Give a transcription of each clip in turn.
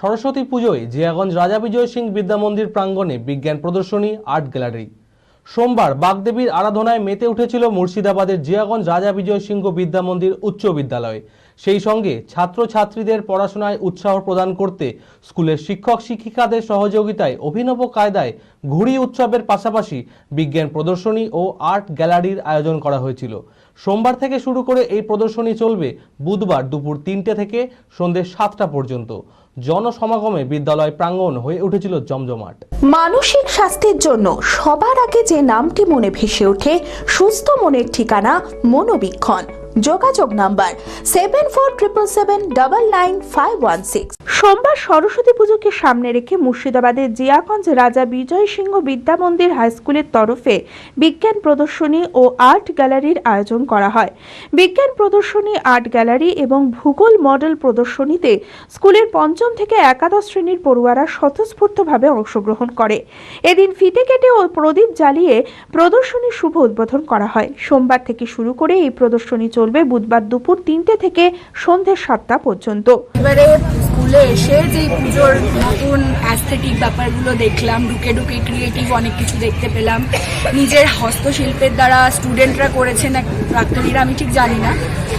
সরস্বতী পুজোয় জিয়াগঞ্জ রাজা বিজয় সিং বিদ্যা মন্দির প্রাঙ্গণে বিজ্ঞান প্রদর্শনী, আর্ট গ্যালারি। সোমবার বাগদেবীর আরাধনায় মেতে উঠেছিল মুর্শিদাবাদের জিয়াগঞ্জ রাজা বিজয় সিংহ বিদ্যা মন্দির উচ্চ বিদ্যালয়। সেই সঙ্গে ছাত্রছাত্রীদের পড়াশোনায় উৎসাহ প্রদান করতে স্কুলের শিক্ষক শিক্ষিকাদের সহযোগিতায় অভিনব কায়দায় ঘুড়ি উৎসবের পাশাপাশি বিজ্ঞান প্রদর্শনী ও আর্ট গ্যালারির আয়োজন করা হয়েছিল। সোমবার থেকে শুরু করে এই প্রদর্শনী চলবে বুধবার দুপুর তিনটে থেকে সন্ধ্যে সাতটা পর্যন্ত। জনসমাগমে বিদ্যালয় প্রাঙ্গণ হয়ে উঠেছিল জমজমাট। মানসিক স্বাস্থ্যের জন্য সবার আগে যে নামটি মনে ভেসে ওঠে, সুস্থ মনের ঠিকানা মনোবীক্ষণ। যোগাযোগ number seven four triple seven double nine five one six সোমবার সরস্বতী পুজোকে সামনে রেখে মুর্শিদাবাদের জিয়াগঞ্জ রাজা বিজয় সিংহ বিদ্যা মন্দির হাই স্কুলের তরফে বিজ্ঞান প্রদর্শনী ও আর্ট গ্যালারির আয়োজন করা হয়। বিজ্ঞান প্রদর্শনী, আর্ট গ্যালারি এবং ভূগোল মডেল প্রদর্শনীতে স্কুলের পঞ্চম থেকে একাদশ শ্রেণির পড়ুয়ারা স্বতঃস্ফূর্তভাবে অংশগ্রহণ করে। এদিন ফিতে কেটে ও প্রদীপ জ্বালিয়ে প্রদর্শনী শুভ উদ্বোধন করা হয়। সোমবার থেকে শুরু করে এই প্রদর্শনী চলবে বুধবার দুপুর তিনটে থেকে সন্ধ্যে সাতটা পর্যন্ত। এবারে স্কুলে এসে যে পুজোর নতুন অ্যাস্থেটিক ব্যাপারগুলো দেখলাম, ঢুকে ঢুকে ক্রিয়েটিভ অনেক কিছু দেখতে পেলাম। নিজের হস্তশিল্পের দ্বারা স্টুডেন্টরা করেছেন এক প্রাক্তনীরা আমি ঠিক জানি না,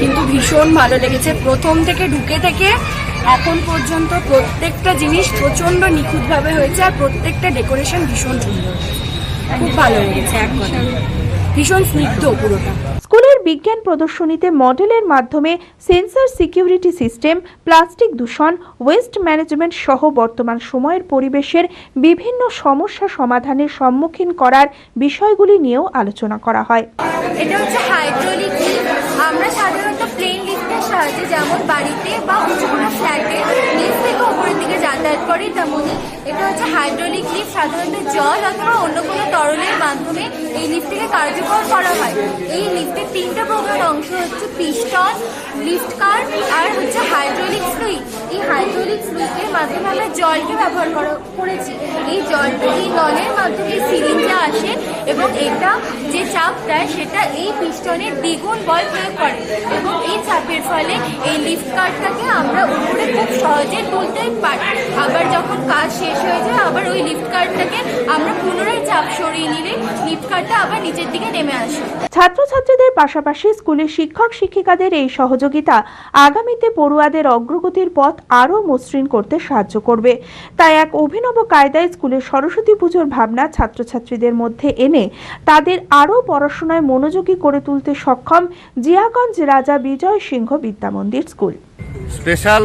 কিন্তু ভীষণ ভালো লেগেছে। প্রথম থেকে ঢুকে থেকে এখন পর্যন্ত প্রত্যেকটা জিনিস প্রচণ্ড নিখুঁতভাবে হয়েছে আর প্রত্যেকটা ডেকোরেশন ভীষণ সুন্দর। খুব ভালো লেগেছে এক কথা ভীষণ স্নিগ্ধ পুরোটা। বিজ্ঞান প্রদর্শনীতে মডেলের মাধ্যমে সেন্সর সিকিউরিটি সিস্টেম, প্লাস্টিক দূষণ, ওয়েস্ট ম্যানেজমেন্ট সহ বর্তমান সময়ের পরিবেশের বিভিন্ন সমস্যা সমাধানের সম্মুখীন করার বিষয়গুলি নিয়েও আলোচনা করা হয়। এটা হচ্ছে হাইড্রোলিক আমরা সাধারণত সাহায্যে যেমন বাড়িতে বা উঁচু কোনো ফ্ল্যাটে নিচ থেকে উপরের দিকে যাতায়াত করে তেমনই এটা হচ্ছে হাইড্রোলিক লিফট সাধারণত জল অথবা অন্য কোনো তরলের মাধ্যমে এই লিফটটিকে কার্যকর করা হয়। এই লিফটের তিনটা প্রধান অংশ হচ্ছে পিস্টন লিফট কার আর হচ্ছে হাইড্রোলিক ফ্লুইড এই হাইড্রোলিক ফ্লুইডের মাধ্যমে আমরা জলকে ব্যবহার করা- করেছি। এই জলটা এই নলের মাধ্যমে সিরিঞ্জে আসে এবং এটা যে চাপ দেয় সেটা এই পিস্টনের দ্বিগুণ বল প্রয়োগ করে এবং এই চাপের ফলে এই লিফট কার্ডটাকে আমরা উপরে খুব সহজে তুলতেই পারি। আবার যখন কাজ শেষ হয়ে যায়, আবার ওই লিফট কার্ডটাকে আমরা পুনরায় চাপ সরিয়ে নিলে লিফট কার্ডটা আবার নিচের দিকে নেমে আসে। ছাত্রছাত্রীদের পাশাপাশি স্কুলের শিক্ষক, শিক্ষিকাদের এই সহযোগিতা আগামীতে পড়ুয়াদের অগ্রগতির পথ আরও মসৃণ করতে সাহায্য করবে। তাই এক অভিনব কায়দায় স্কুলের সরস্বতী পুজোর ভাবনা ছাত্রছাত্রীদের মধ্যে এনে তাদের আরও পড়াশোনায় মনোযোগী করে তুলতে সক্ষম জিয়াগঞ্জ রাজা বিজয় সিংহ বিদ্যামন্দির স্কুল। স্পেশাল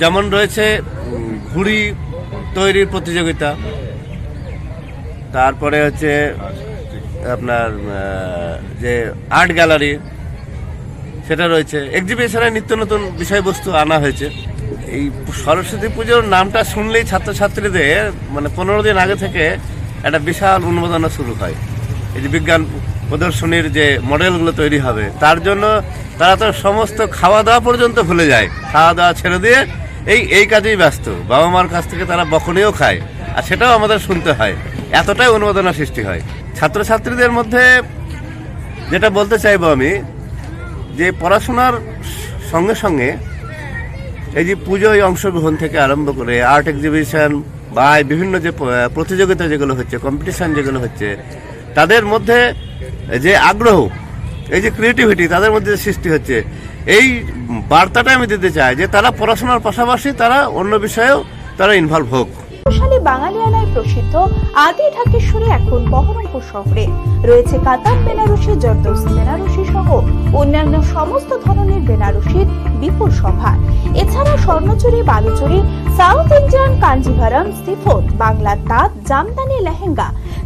যেমন রয়েছে, ঘুড়ি তৈরির প্রতিযোগিতা, তারপরে হচ্ছে আপনার যে আর্ট গ্যালারি, সেটা রয়েছে। এক্সিবিশনে নিত্য নতুন বিষয়বস্তু আনা হয়েছে। এই সরস্বতী পুজোর নামটা শুনলেই ছাত্রছাত্রীদের মানে পনেরো দিন আগে থেকে একটা বিশাল উন্মোদনা শুরু হয়। এই যে বিজ্ঞান প্রদর্শনীর যে মডেলগুলো তৈরি হবে, তার জন্য তারা তো সমস্ত খাওয়া দাওয়া পর্যন্ত ভুলে যায়। খাওয়া দাওয়া ছেড়ে দিয়ে এই এই কাজেই ব্যস্ত। বাবা মার কাছ থেকে তারা বকনেও খায়, আর সেটাও আমাদের শুনতে হয়। এতটাই উন্মোদনা সৃষ্টি হয়। ছাত্রছাত্রীদের মধ্যে যেটা বলতে চাইব আমি, যে পড়াশোনার সঙ্গে সঙ্গে এই যে পুজোয় অংশগ্রহণ থেকে আরম্ভ করে আর্ট এক্সিবিশন বা বিভিন্ন যে প্রতিযোগিতা যেগুলো হচ্ছে কম্পিটিশান যেগুলো হচ্ছে, তাদের মধ্যে যে আগ্রহ, এই যে ক্রিয়েটিভিটি তাদের মধ্যে যে সৃষ্টি হচ্ছে, এই বার্তাটা আমি দিতে চাই যে তারা পড়াশোনার পাশাপাশি তারা অন্য বিষয়েও তারা ইনভলভ হোক। সালে বাঙালিয়ানায় প্রসিদ্ধ আদি ঢাকেশ্বরী এখন বহরমপুর শহরে। রয়েছে কাতার, বেনারসি জর্দোস অন্যান্য সমস্ত ধরনের বেনারসির বিপুল সম্ভার এছাড়া Swarnachari, Baluchari, South Indian Kanjeevaram chiffon বাংলার তাঁত, জামদানি, লেহেঙ্গা